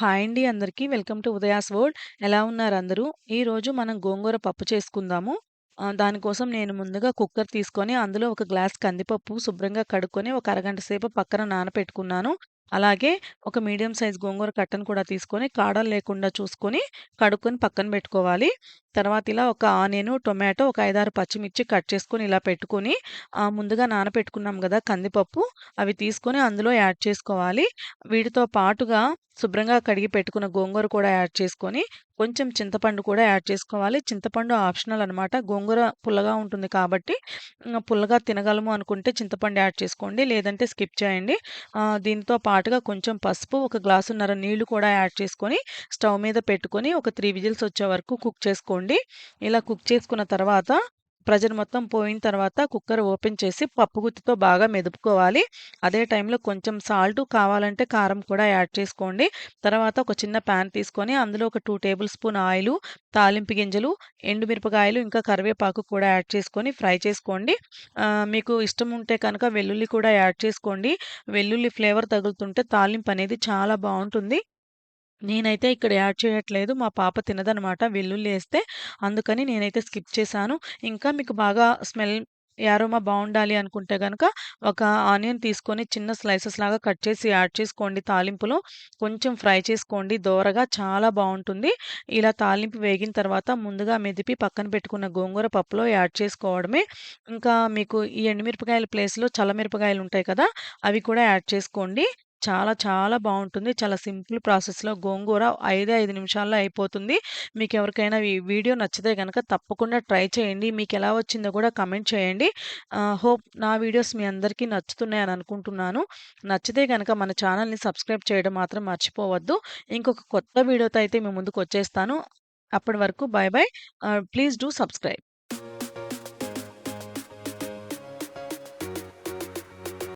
Hi అండి అందరికీ. Welcome to Udaya's world. ఎలా ఉన్నారు అందరూ? ఈరోజు మనం గోంగూర పప్పు చేసుకుందాము. దానికోసం నేను ముందుగా కుక్కర్ తీసుకొని అందులో ఒక గ్లాస్ కందిపప్పు శుభ్రంగా కడుక్కొని ఒక అరగంట సేపు పక్కన నానపెట్టుకున్నాను. అలాగే ఒక మీడియం సైజ్ గోంగూర కట్టను కూడా తీసుకొని కాడలు లేకుండా చూసుకొని కడుక్కొని పక్కన పెట్టుకోవాలి. తర్వాత ఇలా ఒక ఆనియను, టొమాటో, ఒక 5, 6 పచ్చిమిర్చి కట్ చేసుకొని ఇలా పెట్టుకొని ముందుగా నానపెట్టుకున్నాం కదా కందిపప్పు అవి తీసుకొని అందులో యాడ్ చేసుకోవాలి. వీటితో పాటుగా శుభ్రంగా కడిగి పెట్టుకున్న గోంగూర కూడా యాడ్ చేసుకొని, కొంచెం చింతపండు కూడా యాడ్ చేసుకోవాలి. చింతపండు ఆప్షనల్ అనమాట. గోంగూర పుల్లగా ఉంటుంది కాబట్టి పుల్లగా తినగలము అనుకుంటే చింతపండు యాడ్ చేసుకోండి. లేదంటే స్కిప్ చేయండి. దీంతో పాటుగా కొంచెం పసుపు, ఒక గ్లాసున్నర నీళ్ళు కూడా యాడ్ చేసుకొని స్టవ్ మీద పెట్టుకొని ఒక త్రీ విజిల్స్ వచ్చే వరకు కుక్ చేసుకోండి. ఇలా కుక్ చేసుకున్న తర్వాత ప్రెజర్ మొత్తం పోయిన తర్వాత కుక్కర్ ఓపెన్ చేసి పప్పు గుత్తితో బాగా మెదుపుకోవాలి. అదే టైంలో కొంచెం సాల్టు, కావాలంటే కారం కూడా యాడ్ చేసుకోండి. తర్వాత ఒక చిన్న ప్యాన్ తీసుకొని అందులో ఒక టూ టేబుల్ స్పూన్ ఆయిల్ తాలింపు గింజలు, ఎండుమిరపకాయలు, ఇంకా కరివేపాకు కూడా యాడ్ చేసుకొని ఫ్రై చేసుకోండి. మీకు ఇష్టం ఉంటే కనుక వెల్లుల్లి కూడా యాడ్ చేసుకోండి. వెల్లుల్లి ఫ్లేవర్ తగులుతుంటే తాలింపు అనేది చాలా బాగుంటుంది నేనైతే ఇక్కడ యాడ్ చేయట్లేదు. మా పాప తినదనమాట వెల్లుల్లి వేస్తే అందుకని నేనైతే స్కిప్ చేశాను. ఇంకా మీకు బాగా స్మెల్ యారోమా బాగుండాలి అనుకుంటే కనుక ఒక ఆనియన్ తీసుకొని చిన్న స్లైసెస్ లాగా కట్ చేసి యాడ్ చేసుకోండి తాలింపులో. కొంచెం ఫ్రై చేసుకోండి దోరగా చాలా బాగుంటుంది ఇలా తాలింపు వేగిన తర్వాత ముందుగా మెదిపి పక్కన పెట్టుకున్న గోంగూర పప్పులో యాడ్ చేసుకోవడమే. ఇంకా మీకు ఈ ఎండుమిరపకాయల ప్లేస్‌లో చల్లమిరపకాయలు ఉంటాయి కదా! అవి కూడా యాడ్ చేసుకోండి. చాలా చాలా బాగుంటుంది చాలా సింపుల్ ప్రాసెస్‌లో గోంగూర 5, 5 నిమిషాల్లో అయిపోతుంది. మీకెవరికైనా ఈ వీడియో నచ్చితే కనుక తప్పకుండా ట్రై చేయండి. మీకు ఎలా వచ్చిందో కూడా కమెంట్ చేయండి. హోప్ నా వీడియోస్ మీ అందరికీ నచ్చుతున్నాయని అనుకుంటున్నాను. నచ్చితే కనుక మన ఛానల్‌ని సబ్స్క్రైబ్ చేయడం మాత్రం మర్చిపోవద్దు. ఇంకొక కొత్త వీడియోతో అయితే మీ ముందుకొచ్చేస్తాను. అప్పటి వరకు bye bye. Please do subscribe.